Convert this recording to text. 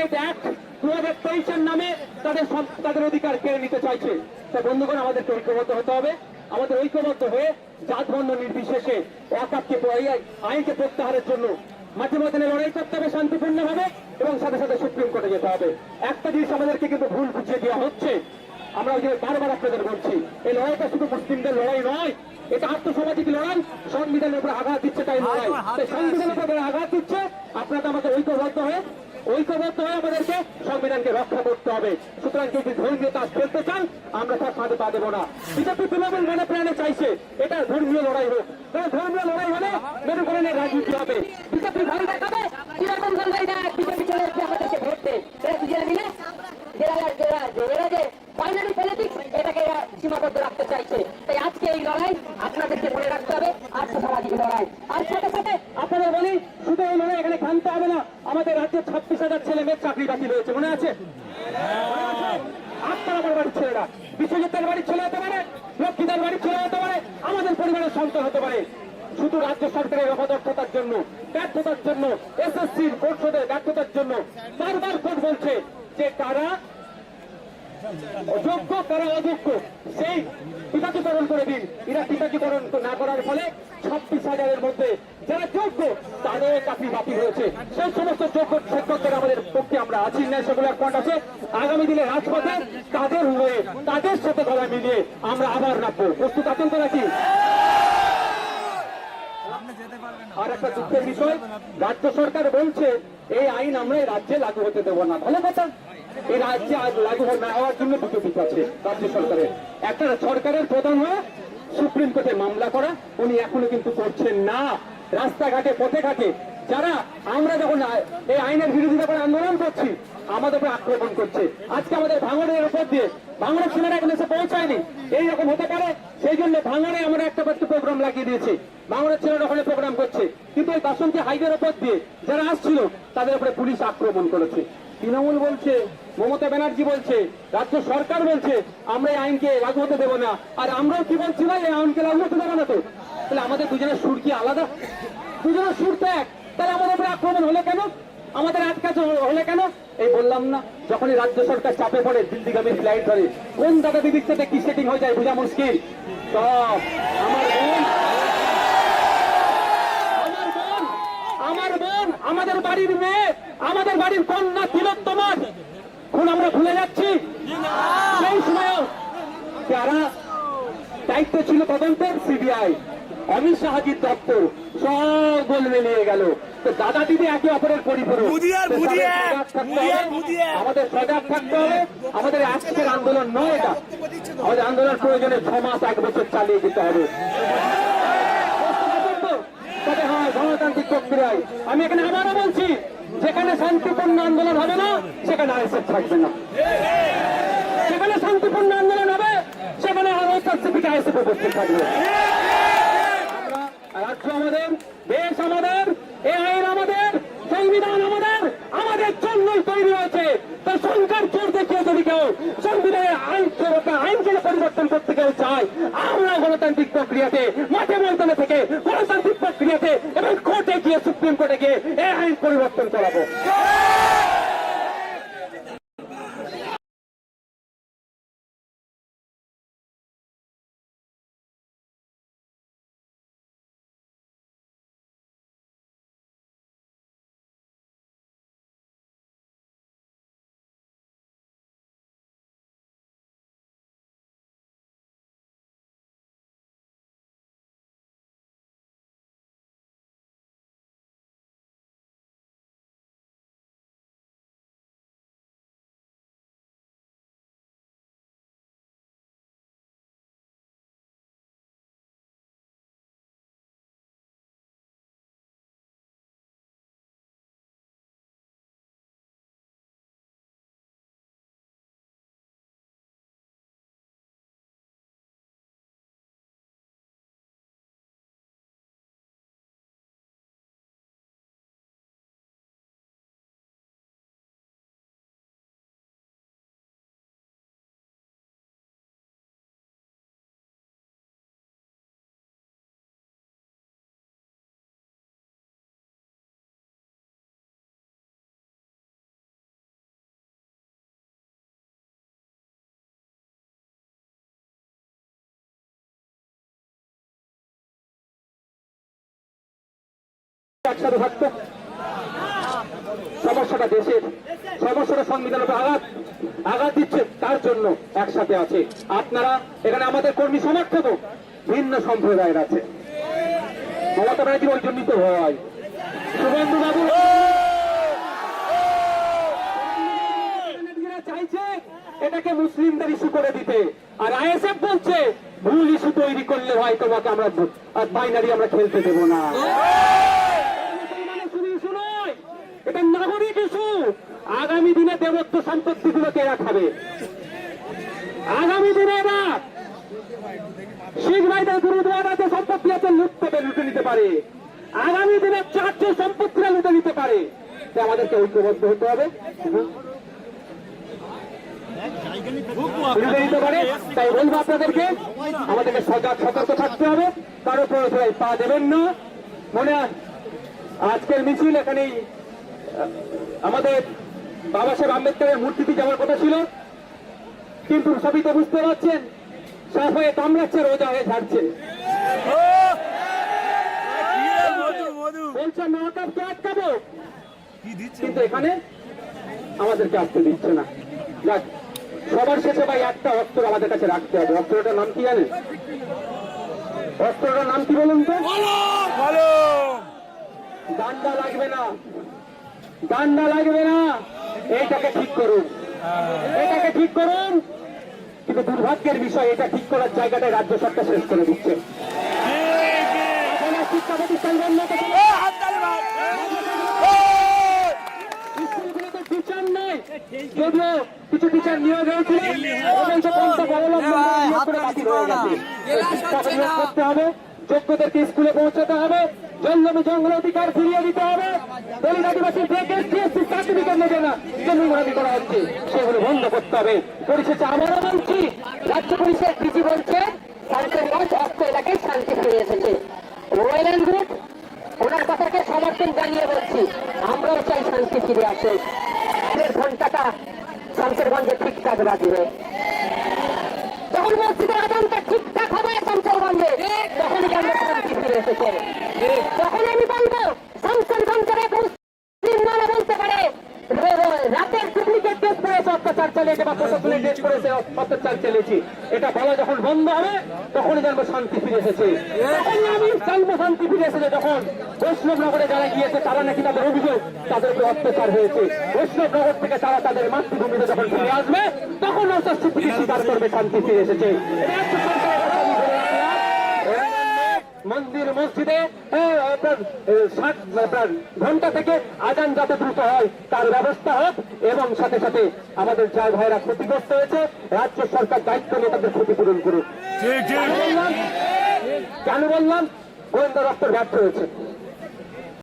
Right act দু হাজার তেইশের নামে তাদের তাদের অধিকার কেড়ে নিতে চাইছে। তাই বন্ধুগণ আমাদেরকে ঐক্যবদ্ধ হতে হবে। আমাদের ঐক্যবদ্ধ হয়ে জাত বর্ণ নির্বিশেষে একাপকে আইনকে প্রত্যাহারের জন্য মাঝে মধ্যে লড়াই করতে হবে শান্তিপূর্ণভাবে এবং সাথে সাথে সুপ্রিম কোর্টে যেতে হবে। একটা জিনিস আমাদেরকে কিন্তু ভুল বুঝিয়ে দেওয়া হচ্ছে। আমরা ওই যে বারবার আপনাদের বলছি এই লড়াইটা শুধু মুসলিমদের লড়াই নয় এটা আত্মসামাজিক লড়াই সংবিধানের উপর আঘাত দিচ্ছে তাই লড়াই সংবিধানের উপর আঘাত দিচ্ছে আপনারা আমাদের ঐক্যবদ্ধ হয়ে ঐক্যবদ্ধ হয়ে আমাদেরকে সংবিধানকে রক্ষা করতে হবে। সুতরাং যদি ধর্মীয় কাজ খেলতে চান, আমরা তার ফাঁদে পা দেবো না। বিজেপি তৃণমূল মনে প্রাণে চাইছে, এটা ধর্মীয় লড়াই হোক। ধর্মীয় লড়াই হলে মেরুকরণের রাজনীতি হবে। বিজেপি ভয় দেখাবে কীরকম গঙ্গাই না বিজেপি চলে আমাদেরকে ভোট দে এরা দুজনে মিলে এরা এরা এরা যে ফাইনালি পলিটিক্স এটাকে এরা সীমাবদ্ধ রাখতে চাইছে তাই আজকে এই লড়াই আপনাদেরকে মনে রাখতে হবে আর্থ সামাজিক লড়াই আর সাথে সাথে আপনাদের বলি শুধু এই লড়াই এখানে ক্ষান্ত হবে না আমাদের রাজ্যে ছাব্বিশ হাজার ছেলে মেয়ের চাকরি বাকি রয়েছে মনে আছে আপনার আমার বাড়ির ছেলেরা বিশ্বজিতের বাড়ির ছেলে হতে পারে। পারে আমাদের পরিবারের সন্তান হতে পারে। শুধু রাজ্য সরকারের অপদক্ষতার জন্য, ব্যর্থতার জন্য এসএসসির পরিষদের ব্যর্থতার জন্য বারবার কোর্ট বলছে যে তারা অযোগ্য তারা অযোগ্য। সেই পিতাকীকরণ করে দিন। এরা পিতাকীকরণ না করার ফলে ছাব্বিশ হাজারের মধ্যে যারা যোগ্য, তাদের চাকরি বাতিল হয়েছে। সেই সমস্ত যোগ্য শিক্ষকদের আমাদের পক্ষে আমরা আছি। না সেগুলোর পয়েন্ট আছে। আগামী দিনে রাজপথে তাদের হয়ে, তাদের সাথে গলা মিলিয়ে আমরা আবার নামবো। প্রস্তুত আছেন তো নাকি? আর একটা দুঃখের বিষয়, রাজ্য সরকার বলছে, এই আইন আমরা রাজ্যে লাগু হতে দেবো না। ভালো কথা। এই রাজ্যে আজ লাগু না হওয়ার জন্য দুটো আছে রাজ্য সরকারের। একটা সরকারের প্রধান হয়ে সুপ্রিম কোর্টে মামলা করা, উনি এখনও কিন্তু করছেন না। রাস্তাঘাটে পথে ঘাটে যারা আমরা যখন এই আইনের বিরোধিতা করে আন্দোলন করছি, আমাদের উপরে আক্রমণ করছে। আজকে আমাদের ভাঙড়ের উপর দিয়ে ছেলেরা এখন এসে পৌঁছায়নি। এইরকম হতে পারে, সেই জন্য ভাঙড়ে আমরা একটা প্রোগ্রাম লাগিয়ে দিয়েছি। ভাঙড়ের ছেলেরা ওখানে প্রোগ্রাম করছে। কিন্তু এই বাসন্তী হাইওয়ের উপর দিয়ে যারা আসছিল, তাদের উপরে পুলিশ আক্রমণ করেছে। তৃণমূল বলছে, মমতা ব্যানার্জি বলছে, রাজ্য সরকার বলছে, আমরা এই আইনকে লাগু হতে দেবো না। আর আমরাও কি বলছি ভাই, এই আইনকে লাগু হতে দেবো না তো? তাহলে আমাদের দুজনের সুর কি আলাদা? দুজনের সুর তো এক। তাহলে আমাদের উপরে আক্রমণ হলো কেন? আমাদের আটকাছে হলে কেন? এই বললাম না, যখনই রাজ্য সরকার চাপে পড়ে দিল্লিগামী ফ্লাইট ধরে, কোন দাদা দিদির সাথে কি সেটিং হয়ে যায়, বোঝা মুশকিল। সব আমার বোন আমার বোন আমার বোন আমাদের বাড়ির মেয়ে আমাদের বাড়ির কন্যা তিলোত্তমার। খুন আমরা ভুলে যাচ্ছি। সেই সময়ও যারা দায়িত্ব ছিল তদন্তের সিবিআই অমিত শাহাজির দপ্তর সব গোল মিলিয়ে গেল। তো দাদা দিদি একে অপরের পরিপূরক। আমাদের সজাগ থাকতে হবে। আমাদের আজকের আন্দোলন নয় এটা। আমাদের আন্দোলন প্রয়োজনে ছ মাস এক বছর চালিয়ে যেতে হবে তবে হ্যাঁ প্রক্রিয়ায় আমি এখানে আবারও বলছি, যেখানে শান্তিপূর্ণ আন্দোলন হবে না, সেখানে আইসেফ থাকবে না। যেখানে শান্তিপূর্ণ আন্দোলন হবে, সেখানে আইসেফ আইসেফ উপস্থিত থাকবে। রাজ্য আমাদের দেশ আমাদের এই আইন আমাদের, সংবিধান আমাদের আমাদের জন্যই তৈরি হয়েছে। তো সংখ্যার জোর দেখিয়ে যদি কেউ সংবিধানের আইন আইনকে পরিবর্তন করতে কেউ চায়, আমরা গণতান্ত্রিক প্রক্রিয়াতে মাঠে ময়দানে থেকে গিয়ে সুপ্রিম কোর্টে গিয়ে এই আইন পরিবর্তন করাবো। একসাথে থাকতো সমস্যাটা দেশের, সমস্যাটা সংবিধানের উপর আঘাত আঘাত দিচ্ছে, তার জন্য একসাথে আছে। আপনারা এখানে আমাদের কর্মী সমর্থক ভিন্ন সম্প্রদায়ের আছে। মমতা ব্যানার্জি ওই জন্যই তো হয়। শুভেন্দু বাবু চাইছে এটাকে মুসলিমদের ইস্যু করে দিতে। আর আইএসএফ বলছে, ভুল ইস্যু তৈরি করলে হয় তোমাকে আমরা আর বাইনারি আমরা খেলতে দেবো না মুসলমানের শুধু ইস্যু নয় এটা নাগরিক ইস্যু আগামী দিনে দেবত্ব সম্পত্তি গুলোকে এরা খাবে আগামী দিনে শিখ ভাইদের গুরুদ্বারাতে সম্পত্তি আছে লুটতে পারে, লুটে নিতে পারে। আগামী দিনে চারটে সম্পত্তিরা লুটে নিতে পারে। আমাদেরকে ঐক্যবদ্ধ হতে হবে। লুটে তাই বলব আপনাদেরকে আমাদেরকে সজাগ সতর্ক থাকতে হবে। কারও প্রয়োজনে পা দেবেন না। মনে আজকের মিছিল এখানেই আমাদের বাবা সাহেব আম্বেদকরের মূর্তিটি যাওয়ার কথা ছিল। কিন্তু সবই তো বুঝতে পারছেন সাফ হয়ে কামড়াচ্ছে রোজা হয়ে ছাড়ছে বলছে মহাকাবকে আটকাবো। কিন্তু এখানে আমাদেরকে আসতে দিচ্ছে না। যাক সবার শেষে ভাই একটা অস্ত্র আমাদের কাছে রাখতে হবে। অস্ত্রটার নাম কি জানেন? অস্ত্রটার নাম কি বলুন তো? ডান্ডা লাগবে না। ডান্ডা লাগবে না। এটাকে ঠিক করুন। এটাকে ঠিক করুন। কিন্তু দুর্ভাগ্যের বিষয় এটা ঠিক করার জায়গাটা রাজ্য সরকার শেষ করে দিচ্ছে। শিক্ষা প্রতিষ্ঠান বন্ধ করতে স্কুলগুলোতে টিচার নেই যদিও কিছু টিচার নিয়োগ হয়েছিল পঞ্চাশ অবলম্বন হয়ে করতে হবে যোগ্যদেরকে স্কুলে পৌঁছাতে হবে জঙ্গলে জঙ্গল অধিকার ফিরিয়ে দিতে হবে। দলিত আদিবাসী সার্টিফিকেট নেবে না। জমি করা হচ্ছে সেগুলো বন্ধ করতে হবে। পরিশেষে আবারও বলছি রাজ্য পুলিশের ডিজি বলছে শান্তিগঞ্জ অস্ত্র এলাকায় শান্তি ফিরে এসেছে। ওয়েল অ্যান্ড ওনার কথাকে সমর্থন জানিয়ে বলছি আমরাও চাই শান্তি ফিরে আসে ঘন্টাটা শামসেরগঞ্জে ঠিকঠাক বাজবে যখন মসজিদের আদানটা ঠিকঠাক হবে শামসেরগঞ্জে তখনই কেন শান্তি ফিরে এসেছে? তখন আমি বলব শামসেরগঞ্জের এক মুসলিম বলতে পারে রাতের অত্যাচার চালিয়েছে বা প্রশাসনের দেশ করেছে, অত্যাচার চালিয়েছি। এটা বলা যখন বন্ধ হবে, তখনই জানব শান্তি ফিরে এসেছে। তখনই আমি জানব শান্তি ফিরে এসেছে যখন বৈষ্ণবনগরে যারা গিয়েছে, তারা নাকি তাদের অভিযোগ তাদের উপর অত্যাচার হয়েছে। বৈষ্ণবনগর থেকে তারা তাদের মাতৃভূমিতে যখন ফিরে আসবে, তখন স্বীকৃতি স্বীকার করবে, শান্তি ফিরে এসেছে এটা রাজ্য সরকারের কথা আমি বলে রাখলাম। মন্দির মসজিদে আপনার ষাট আপনার ঘণ্টা থেকে আজান যাতে দ্রুত হয় তার ব্যবস্থা হোক। এবং সাথে সাথে আমাদের যা ভাইরা ক্ষতিগ্রস্ত হয়েছে। রাজ্য সরকার দায়িত্ব নিয়ে তাদের ক্ষতিপূরণ করুক। কেন বললাম? গোয়েন্দা দপ্তর ব্যর্থ হয়েছে।